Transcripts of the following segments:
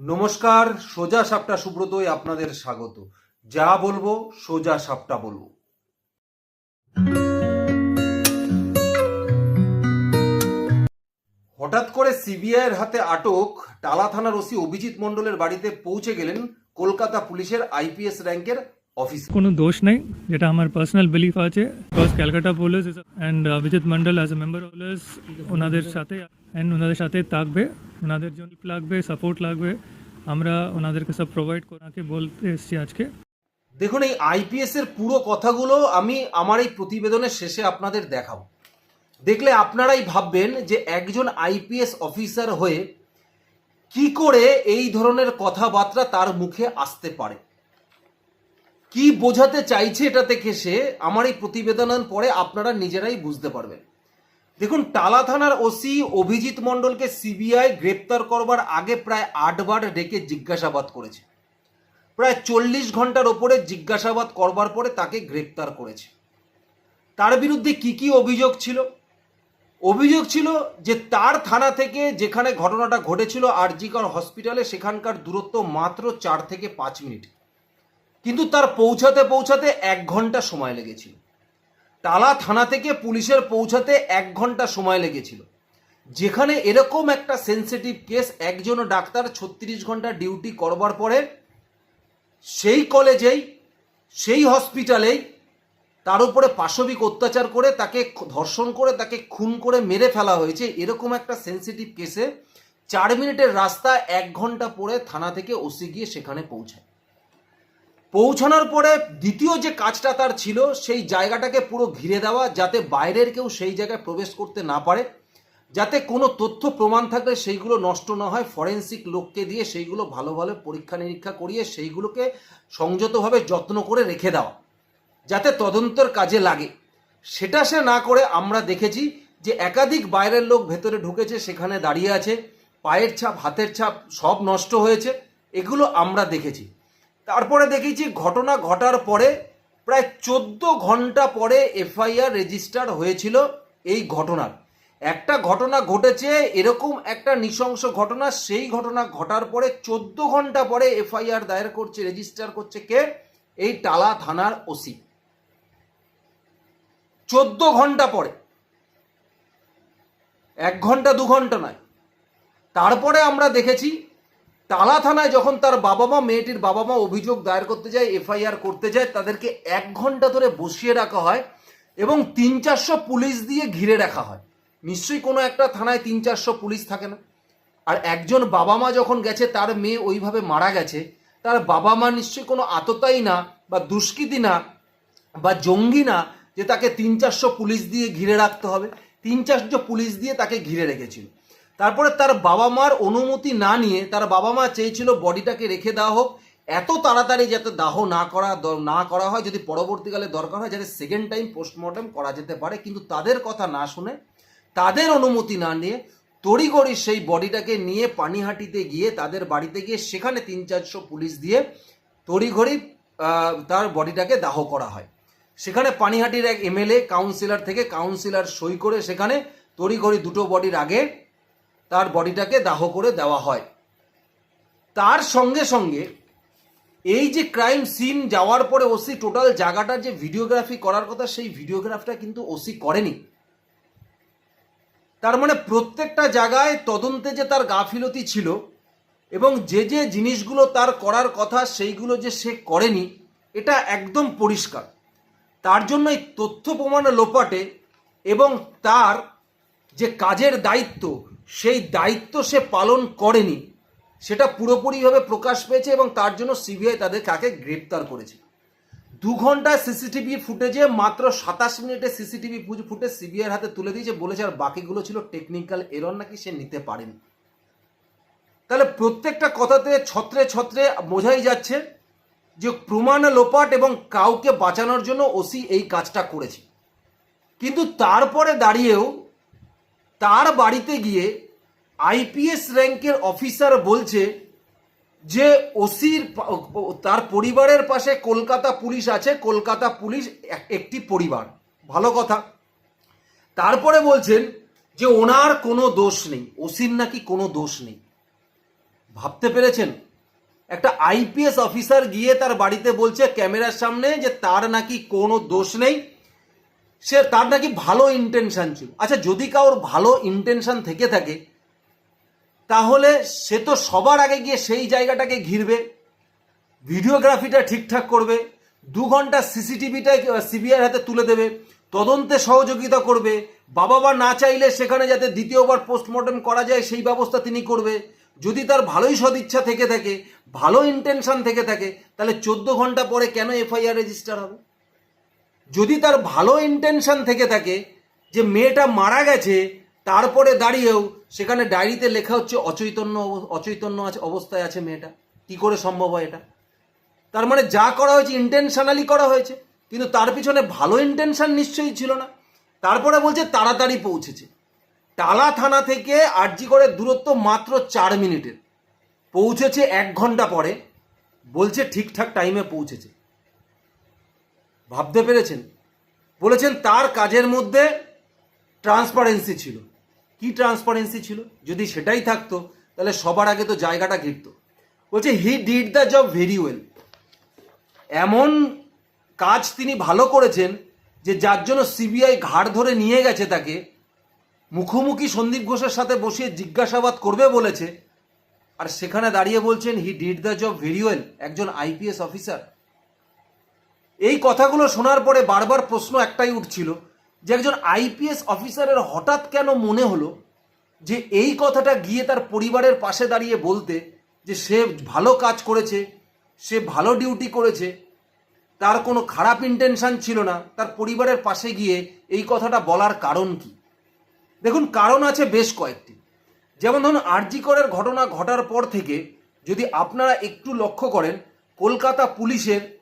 নমস্কার, সোজা সাপটা সুব্রতই আপনাদের স্বাগত। যা বলব, সোজা সাপটা বলব। হঠাৎ করে সিবিআইয়ের হাতে আটক টালা থানার ওসি অভিজিৎ মণ্ডলের বাড়িতে পৌঁছে গেলেন কলকাতা পুলিশের আইপিএস র্যাঙ্কের অফিসার কোনো দোষ নেই, যেটা আমার পার্সোনাল বিলিফ আছে। Because Calcutta police and Abhijit Mondal as a member police ওনাদের সাথে অ্যান্ড ওনাদের সাথে থাকবে। ওনাদের জন্য লাগবে সাপোর্ট লাগবে। আমরা ওনাদেরকে সব প্রোভাইড করাকে বলতে এসেছি আজকে। দেখুন, এই আইপিএস এর পুরো কথাগুলো আমি আমার এই প্রতিবেদনের শেষে আপনাদের দেখাবো। দেখলে আপনারাই ভাববেন যে একজন আইপিএস অফিসার হয়ে কি করে এই ধরনের কথাবার্তা তার মুখে আসতে পারে। কি বোঝাতে চাইছে এটা থেকে সে আমার এই প্রতিবেদনের পরে আপনারা নিজেরাই বুঝতে পারবেন। দেখুন, টালা থানার ওসি অভিজিৎ মণ্ডলকে সিবিআই গ্রেপ্তার করবার আগে প্রায় আটবার ডেকে জিজ্ঞাসাবাদ করেছে। প্রায় চল্লিশ ঘণ্টার ওপরে জিজ্ঞাসাবাদ করবার পরে তাকে গ্রেপ্তার করেছে। তার বিরুদ্ধে কি কি অভিযোগ ছিল? অভিযোগ ছিল যে তার থানা থেকে যেখানে ঘটনাটা ঘটেছিল আর আরজিকর হসপিটালে সেখানকার দূরত্ব মাত্র চার থেকে পাঁচ মিনিট। কিন্তু তার পৌঁছাতে পৌঁছাতে এক ঘণ্টা সময় লেগেছিল। টালা থানা থেকে পুলিশের পৌঁছাতে এক ঘণ্টা সময় লেগেছিল। যেখানে এরকম একটা সেন্সিটিভ কেস একজন ডাক্তার ছত্রিশ ঘণ্টা ডিউটি করবার পরে সেই কলেজেই, সেই হসপিটালেই তার উপরে পাশবিক অত্যাচার করে তাকে ধর্ষণ করে, তাকে খুন করে মেরে ফেলা হয়েছে। এরকম একটা সেন্সিটিভ কেসে চার মিনিটের রাস্তা এক ঘণ্টা পরে থানা থেকে ওসি গিয়ে সেখানে পৌঁছায়। পৌঁছানোর পরে দ্বিতীয় যে কাজটা তার ছিল, সেই জায়গাটাকে পুরো ঘিরে দেওয়া যাতে বাইরের কেউ সেই জায়গায় প্রবেশ করতে না পারে, যাতে কোনো তথ্য প্রমাণ থাকলে সেইগুলো নষ্ট না হয়, ফরেন্সিক লোককে দিয়ে সেইগুলো ভালো ভালো পরীক্ষা নিরীক্ষা করিয়ে সেইগুলোকে সংযতভাবে যত্ন করে রেখে দেওয়া, যাতে তদন্তের কাজে লাগে। সেটা সে না করে আমরা দেখেছি যে একাধিক বাইরের লোক ভেতরে ঢুকেছে, সেখানে দাঁড়িয়ে আছে, পায়ের ছাপ, হাতের ছাপ সব নষ্ট হয়েছে, এগুলো আমরা দেখেছি। তারপরে দেখেছি ঘটনা ঘটার পরে প্রায় চোদ্দ ঘণ্টা পরে এফআইআর রেজিস্টার হয়েছিল এই ঘটনার। একটা ঘটনা ঘটেছে, এরকম একটা নৃশংস ঘটনা, সেই ঘটনা ঘটার পরে চোদ্দ ঘণ্টা পরে এফআইআর দায়ের করছে, রেজিস্টার করছে কে? এই টালা থানার ওসি। চোদ্দ ঘণ্টা পরে। এক ঘণ্টা, দু ঘণ্টা নয়। তারপরে আমরা দেখেছি টালা থানায় যখন তার বাবা মা মেয়েটির বাবা মা অভিযোগ দায়ের করতে যায়, এফআইআর করতে যায়, তাদেরকে এক ঘণ্টা ধরে বসিয়ে রাখা হয় এবং তিন চারশো পুলিশ দিয়ে ঘিরে রাখা হয়। নিশ্চয়ই কোনো একটা থানায় তিন চারশো পুলিশ থাকে না। আর একজন বাবা মা যখন গেছে, তার মেয়ে ওইভাবে মারা গেছে, তার বাবা মা নিশ্চয়ই কোনো আততাই না বা দুষ্কৃতি না বা জঙ্গি না যে তাকে তিন চারশো পুলিশ দিয়ে ঘিরে রাখতে হবে। তিন চারশো পুলিশ দিয়ে তাকে ঘিরে রেখেছিল। তারপরে তার বাবা মার অনুমতি না নিয়ে তার বাবা মা চেয়েছিল বডিটাকে রেখে দেওয়া হোক। এত তাড়াতাড়ি যাতে দাহ না করা না করা হয়, যদি পরবর্তীকালে দরকার হয়, যাতে সেকেন্ড টাইম পোস্টমর্টম করা যেতে পারে। কিন্তু তাদের কথা না শুনে, তাদের অনুমতি না নিয়ে তড়িঘড়ি সেই বডিটাকে নিয়ে পানিহাটিতে গিয়ে তাদের বাড়িতে গিয়ে সেখানে তিন চারশো পুলিশ দিয়ে তড়িঘড়ি তার বডিটাকে দাহ করা হয়। সেখানে পানিহাটির এক এমএলএ কাউন্সিলর থেকে কাউন্সিলর সই করে সেখানে তড়িঘড়ি দুটো বডির আগে তার বডিটাকে দাহ করে দেওয়া হয়। তার সঙ্গে সঙ্গে এই যে ক্রাইম সিন যাওয়ার পরে ওসি টোটাল জায়গাটা যে ভিডিওগ্রাফি করার কথা, সেই ভিডিওগ্রাফটা কিন্তু ওসি করেনি। তার মানে প্রত্যেকটা জায়গায় তদন্তে যে তার গাফিলতি ছিল এবং যে যে জিনিসগুলো তার করার কথা, সেইগুলো যে সে করেনি, এটা একদম পরিষ্কার। তার জন্য এই তথ্য প্রমাণ লোপাটে এবং তার যে কাজের দায়িত্ব সেই দায়িত্ব সে পালন করেনি, সেটা পুরোপুরিভাবে প্রকাশ পেয়েছে এবং তার জন্য সিবিআই তাদের কাকে গ্রেপ্তার করেছে। দু ঘণ্টা সিসিটিভি ফুটেজে মাত্র সাতাশ মিনিটে সিসিটিভি ফুটেজ সিবিআইয়ের হাতে তুলে দিয়েছে, বলেছে আর বাকিগুলো ছিল টেকনিক্যাল এরর নাকি সে নিতে পারেনি। তাহলে প্রত্যেকটা কথাতে ছত্রে ছত্রে বোঝাই যাচ্ছে যে প্রমাণ লোপাট এবং কাউকে বাঁচানোর জন্য ওসি এই কাজটা করেছে। কিন্তু তারপরে দাঁড়িয়েও তার বাড়িতে গিয়ে আইপিএস র্যাঙ্কের অফিসার বলছে যে ওসির তার পরিবারের পাশে কলকাতা পুলিশ আছে, কলকাতা পুলিশ এক- একটি পরিবার। ভালো কথা। তারপরে বলছেন যে ওনার কোনো দোষ নেই, ওসির নাকি কোনো দোষ নেই। ভাবতে পেরেছেন? একটা আইপিএস অফিসার গিয়ে তার বাড়িতে বলছে ক্যামেরার সামনে যে তার নাকি কোনো দোষ নেই। সে তার নাকি ভালো ইন্টেনশন ছিল। আচ্ছা যদি কারোর ভালো ইন্টেনশন থেকে থাকে, তাহলে সে তো সবার আগে গিয়ে সেই জায়গাটাকে ঘিরবে ভিডিওগ্রাফিটা ঠিকঠাক করবে, দু ঘণ্টা সিসিটিভিটা সিবিআই হাতে তুলে দেবে, তদন্তে সহযোগিতা করবে, বাবা মা না চাইলে সেখানে যাতে দ্বিতীয়বার পোস্টমর্টম করা যায়, সেই ব্যবস্থা তিনি করবে। যদি তার ভালোই সদিচ্ছা থেকে থাকে, ভালো ইন্টেনশন থেকে থাকে, তাহলে চোদ্দ ঘণ্টা পরে কেন এফআইআর রেজিস্টার হবে? যদি তার ভালো ইন্টেনশন থেকে থাকে যে মেয়েটা মারা গেছে, তারপরে দাঁড়িয়েও সেখানে ডায়েরিতে লেখা হচ্ছে অচৈতন্য অচৈতন্য আছে, অবস্থায় আছে মেয়েটা। কি করে সম্ভব হয় এটা? তার মানে যা করা হয়েছে ইন্টেনশনালি করা হয়েছে, কিন্তু তার পিছনে ভালো ইন্টেনশন নিশ্চয়ই ছিল না। তারপরে বলছে, তাড়াতাড়ি পৌঁছেছে। টালা থানা থেকে আরজি করে দূরত্ব মাত্র চার মিনিটের। পৌঁছেছে এক ঘণ্টা পরে, বলছে ঠিকঠাক টাইমে পৌঁছেছে। ভাবতে পেরেছেন? বলেছেন তার কাজের মধ্যে ট্রান্সপারেন্সি ছিল। কি ট্রান্সপারেন্সি ছিল? যদি সেটাই থাকতো, তাহলে সবার আগে তো জায়গাটা ঘিরত। বলছে he did the job very well এমন কাজ তিনি ভালো করেছেন যে যার জন্য সিবিআই ঘাড় ধরে নিয়ে গেছে তাকে। মুখোমুখি সন্দীপ ঘোষের সাথে বসিয়ে জিজ্ঞাসাবাদ করবে বলেছে। আর সেখানে দাঁড়িয়ে বলছেন he did the job very well একজন আইপিএস অফিসার এই কথাগুলো শোনার পরে বারবার প্রশ্ন একটাই উঠছিল যে একজন আইপিএস অফিসারের হঠাৎ কেন মনে হলো যে এই কথাটা গিয়ে তার পরিবারের পাশে দাঁড়িয়ে বলতে যে সে ভালো কাজ করেছে, সে ভালো ডিউটি করেছে, তার কোনো খারাপ ইন্টেনশন ছিল না, তার পরিবারের পাশে গিয়ে এই কথাটা বলার কারণ কি? দেখুন, কারণ আছে বেশ কয়েকটি। যেমন ধরুন আরজিকরের ঘটনা ঘটার পর থেকে যদি আপনারা একটু লক্ষ্য করেন, কলকাতা পুলিশের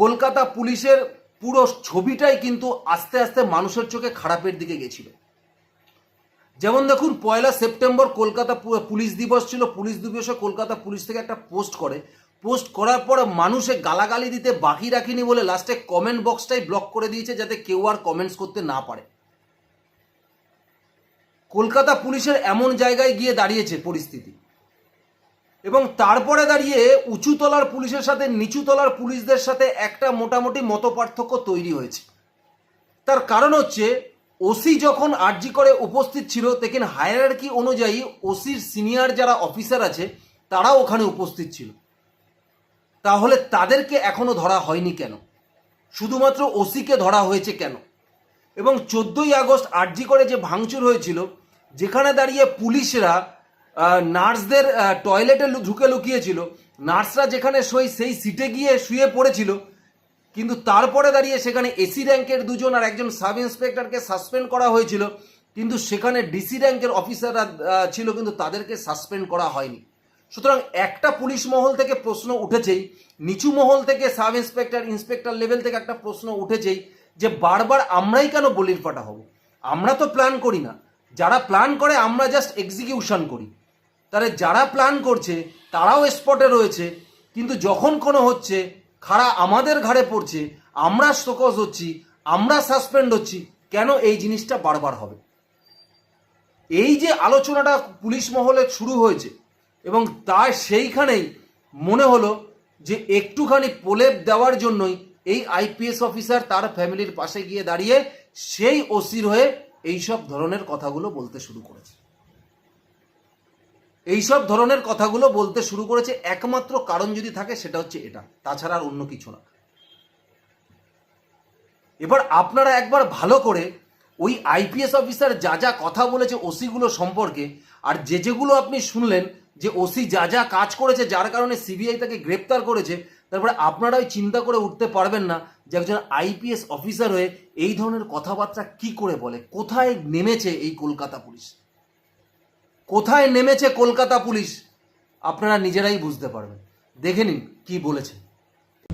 কলকাতা পুলিশের পুরো ছবিটাই কিন্তু আস্তে আস্তে মানুষের চোখে খারাপের দিকে গেছিল। যেমন দেখুন, পয়লা সেপ্টেম্বর কলকাতা পুলিশ দিবস ছিল, পুলিশ দিবসে কলকাতা পুলিশ থেকে একটা পোস্ট করে। পোস্ট করার পর মানুষে গালাগালি দিতে বাকি রাখিনি বলে লাস্টে কমেন্ট বক্সটাই ব্লক করে দিয়েছে যাতে কেউ আর কমেন্টস করতে না পারে। কলকাতা পুলিশের এমন জায়গায় গিয়ে দাঁড়িয়েছে পরিস্থিতি। এবং তারপরে দাঁড়িয়ে উঁচুতলার পুলিশের সাথে নিচুতলার পুলিশদের সাথে একটা মোটামুটি মত পার্থক্য তৈরি হয়েছে। তার কারণ হচ্ছে, ওসি যখন আরজি করে উপস্থিত ছিল তেকিন হায়ারার্কি অনুযায়ী ওসির সিনিয়র যারা অফিসার আছে, তারাও ওখানে উপস্থিত ছিল। তাহলে তাদেরকে এখনও ধরা হয়নি কেন? শুধুমাত্র ওসিকে ধরা হয়েছে কেন? এবং চোদ্দোই আগস্ট আরজি করে যে ভাঙচুর হয়েছিল, যেখানে দাঁড়িয়ে পুলিশরা নার্সদের টয়লেটে ঢুকে লুকিয়েছিল। নার্সরা যেখানে শোয়, সেই সিটে গিয়ে শুয়ে পড়েছিল। কিন্তু তারপরে দাঁড়িয়ে সেখানে এসি র্যাঙ্কের দুজন আর একজন সাব ইন্সপেক্টরকে সাসপেন্ড করা হয়েছিল। কিন্তু সেখানে ডিসি র্যাঙ্কের অফিসাররা ছিল, কিন্তু তাদেরকে সাসপেন্ড করা হয়নি। সুতরাং একটা পুলিশ মহল থেকে প্রশ্ন উঠেছেই, নিচু মহল থেকে সাব ইন্সপেক্টর ইন্সপেক্টর লেভেল থেকে একটা প্রশ্ন উঠেছেই যে বারবার আমরাই কেন বলির ফাটা হব? আমরা তো প্ল্যান করি না। যারা প্ল্যান করে, আমরা জাস্ট এক্সিকিউশন করি। তাহলে যারা প্ল্যান করছে, তারাও স্পটে রয়েছে। কিন্তু যখন কোনো হচ্ছে, খাড়া আমাদের ঘাড়ে পড়ছে, আমরা শোকজ হচ্ছি, আমরা সাসপেন্ড হচ্ছি, কেন এই জিনিসটা বারবার হবে? এই যে আলোচনাটা পুলিশ মহলে শুরু হয়েছে, এবং তার সেইখানেই মনে হলো যে একটুখানি প্রলেপ দেওয়ার জন্যই এই আইপিএস অফিসার তার ফ্যামিলির পাশে গিয়ে দাঁড়িয়ে সেই ওসির হয়ে এইসব ধরনের কথাগুলো বলতে শুরু করেছে। এইসব ধরনের কথাগুলো বলতে শুরু করেছে একমাত্র কারণ যদি থাকে, সেটা হচ্ছে এটা। তাছাড়া আর অন্য কিছু না। এবার আপনারা একবার ভালো করে ওই আইপিএস অফিসার যা যা কথা বলেছে ওসিগুলো সম্পর্কে, আর যে যেগুলো আপনি শুনলেন যে ওসি যা যা কাজ করেছে, যার কারণে সিবিআই তাকে গ্রেপ্তার করেছে, তারপরে আপনারা ওই চিন্তা করে উঠতে পারবেন না যে একজন আইপিএস অফিসার হয়ে এই ধরনের কথাবার্তা কি করে বলে, কোথায় নেমেছে এই কলকাতা পুলিশ। কোথায় নেমেছে কলকাতা পুলিশ, আপনারা নিজেরাই বুঝতে পারবেন। দেখে নিন কি বলেছে।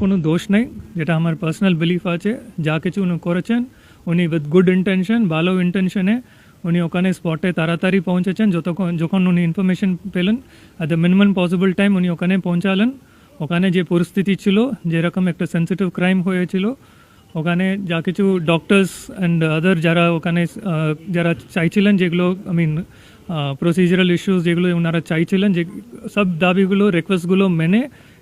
কোনো দোষ নেই, যেটা আমার পার্সোনাল বিলিফ আছে, যা কিছু উনি করেছেন, উনি উইথ গুড ইন্টেনশন ভালো ইন্টেনশনে উনি ওখানে স্পটে তাড়াতাড়ি পৌঁছেছেন, যতক্ষণ যখন উনি ইনফরমেশন পেলেন at the minimum possible time উনি ওখানে পৌঁছালেন। ওখানে যে পরিস্থিতি ছিল যেরকম একটা সেন্সিটিভ ক্রাইম হয়েছিল, ওখানে যা কিছু ডক্টরস অ্যান্ড আদার যারা ওখানে যারা চাইছিলেন, যেগুলো আই মিন প্রসিজারাল ইস্যুস যেগুলো ওনারা চাইছিলেন, যে সব দাবিগুলো রিকোয়েস্টগুলো মেনে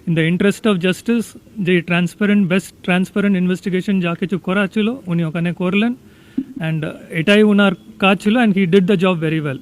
in the interest of justice যে ট্রান্সপারেন্ট বেস্ট ট্রান্সপারেন্ট ইনভেস্টিগেশন যা কিছু করা ছিল, উনি ওখানে করলেন। অ্যান্ড এটাই ওনার কাজ ছিল and he did the job very well